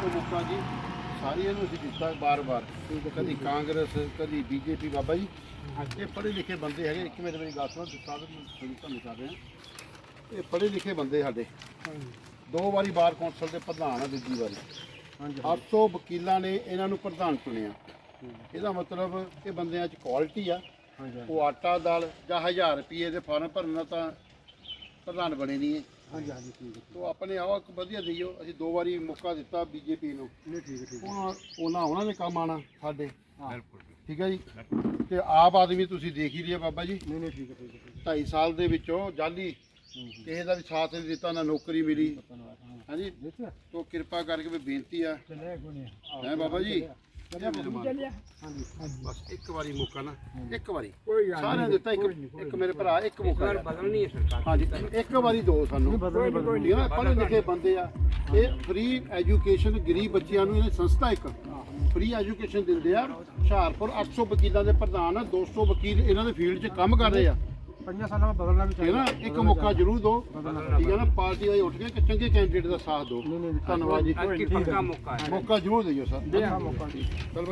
ਇੱਕੋ ਮੌਕਾ ਜੀ। ਸਾਰੀਆਂ ਨੂੰ ਅਸੀਂ ਦਿੱਤਾ ਬਾਰ-ਬਾਰ। ਕਦੀ ਕਾਂਗਰਸ ਕਦੀ ਬੀਜੇਪੀ ਬਾਬਾ ਜੀ। ਇਹ ਪੜ੍ਹੇ ਲਿਖੇ ਬੰਦੇ ਹੈਗੇ। ਇੱਕ ਮੇਰੇ ਮੇਰੀ ਗੱਲ ਸੁਣੋ। ਸਾਧਨ ਨੂੰ ਤੁਹਾਨੂੰ ਕਰ ਰਿਹਾ। ਇਹ ਪੜ੍ਹੇ ਲਿਖੇ ਬੰਦੇ ਸਾਡੇ। ਦੋ ਵਾਰੀ ਬਾਰ ਕੌਂਸਲ ਦੇ ਪ੍ਰਧਾਨ ਆ ਦੂਜੀ ਵਾਰੀ। ਹਾਂਜੀ 800 ਵਕੀਲਾਂ ਨੇ ਇਹਨਾਂ ਨੂੰ ਪ੍ਰਧਾਨ ਚੁਣਿਆ। ਇਹਦਾ ਮਤਲਬ ਇਹ ਬੰਦਿਆਂ 'ਚ ਕੁਆਲਿਟੀ ਆ। ਉਹ ਆਟਾ ਦਾਲ ਜਾਂ 1000 ਰੁਪਏ ਦੇ ਫਾਰਮ ਭਰਨਾ ਤਾਂ ਪ੍ਰਧਾਨ ਬਣੇ ਨਹੀਂ ਹੈ। ਹਾਂਜੀ ਹਾਂਜੀ ਠੀਕ ਹੈ ਤੋ ਆਪਣੇ ਆਵਾ ਵਧੀਆ ਦਈਓ ਅਸੀਂ ਦੋ ਵਾਰੀ ਮੌਕਾ ਦਿੱਤਾ ਬੀਜੇਪੀ ਨੂੰ। ਨਹੀਂ ਠੀਕ ਹੈ ਠੀਕ ਹੈ। ਉਹਨਾਂ ਉਹਨਾਂ ਉਹਨਾਂ ਦੇ ਕੰਮ ਆਣਾ ਸਾਡੇ। ਹਾਂ। ਠੀਕ ਹੈ ਜੀ? ਤੇ ਆਪ ਆਦਮੀ ਤੁਸੀਂ ਦੇਖ ਹੀ ਲਿਆ ਬਾਬਾ ਜੀ। ਨਹੀਂ ਨਹੀਂ ਠੀਕ ਹੈ ਠੀਕ ਹੈ ਠੀਕ 2.5 ਸਾਲ ਦੇ ਵਿੱਚੋਂ ਜਾਲੀ। ਕਿਸੇ ਦਾ ਵੀ ਸਾਥ ਨਹੀਂ ਦਿੱਤਾ ਨਾ ਨੌਕਰੀ ਮਿਲੀ। ਹਾਂਜੀ? ਤੋ ਕਿਰਪਾ ਕਰਕੇ ਵੀ ਬੇਨਤੀ ਆ। ਹੈ ਬਾਬਾ ਜੀ? ਹਾਂਜੀ ਹਾਂਜੀ। ਬਸ ਇੱਕ ਵਾਰੀ ਮੌਕਾ ਨਾ ਇੱਕ ਵਾਰੀ। ਕੋਈ ਗੱਲ ਸਾਰਿਆਂ ਨੂੰ ਦਿੱਤਾ ਇੱਕ ਇੱਕ ਮੇਰੇ ਭਰਾ ਇੱਕ ਮੌਕਾ। ਬਦਲਣੀ ਹੈ ਸਰਕਾਰ। ਹਾਂਜੀ ਇੱਕ ਵਾਰੀ ਦੋ ਸਾਨੂੰ। ਬਦਲਣੀ ਬਦਲਣੀ। ਠੀਕ ਹੈ ਨਾ ਪੜ੍ਹੇ ਲਿਖੇ ਬੰਦੇ ਆ। ਇਹ ਫ੍ਰੀ ਐਜੂਕੇਸ਼ਨ ਗਰੀਬ ਬੱਚਿਆਂ ਨੂੰ ਇਹ ਸੰਸਥਾ ਇੱਕ। ਫ੍ਰੀ ਐਜੂਕੇਸ਼ਨ ਦਿੰਦੇ ਆ। ਹੁਸ਼ਿਆਰਪੁਰ 800 ਵਕੀਲਾਂ ਦੇ ਪ੍ਰਧਾਨ ਆ। 200 ਵਕੀਲ ਇਹਨਾਂ ਦੇ ਫੀਲਡ 'ਚ ਕੰਮ ਕਰ ਰਹੇ ਆ। ਪੰਜਾਂ ਸਾਲਾਂ ਬਾਅਦ ਬਦਲਣਾ ਵੀ ਹੈ ਚਾਹੀਦਾ। ਨਾ ਇੱਕ ਮੌਕਾ ਜ਼ਰੂਰ ਦਿਓ। ਠੀਕ ਹੈ ਨਾ? ਪਾਰਟੀ ਦਾ ਹੀ ਉੱਠ ਕੇ ਇੱਕ ਚੰਗੇ ਕੈਂਡੀਡੇਟ ਦਾ ਸਾਥ ਦਿਓ। ਨਹੀਂ ਨਹੀਂ ਧੰਨਵਾਦ ਜੀ। ਅੱਜ ਕੀ ਪੱਕਾ ਮੌਕਾ ਹੈ। ਮੌਕਾ ਜ਼ਰੂਰ ਦਿਓ ਸਰ। ਦੇ ਮੌਕਾ ਚਲੋ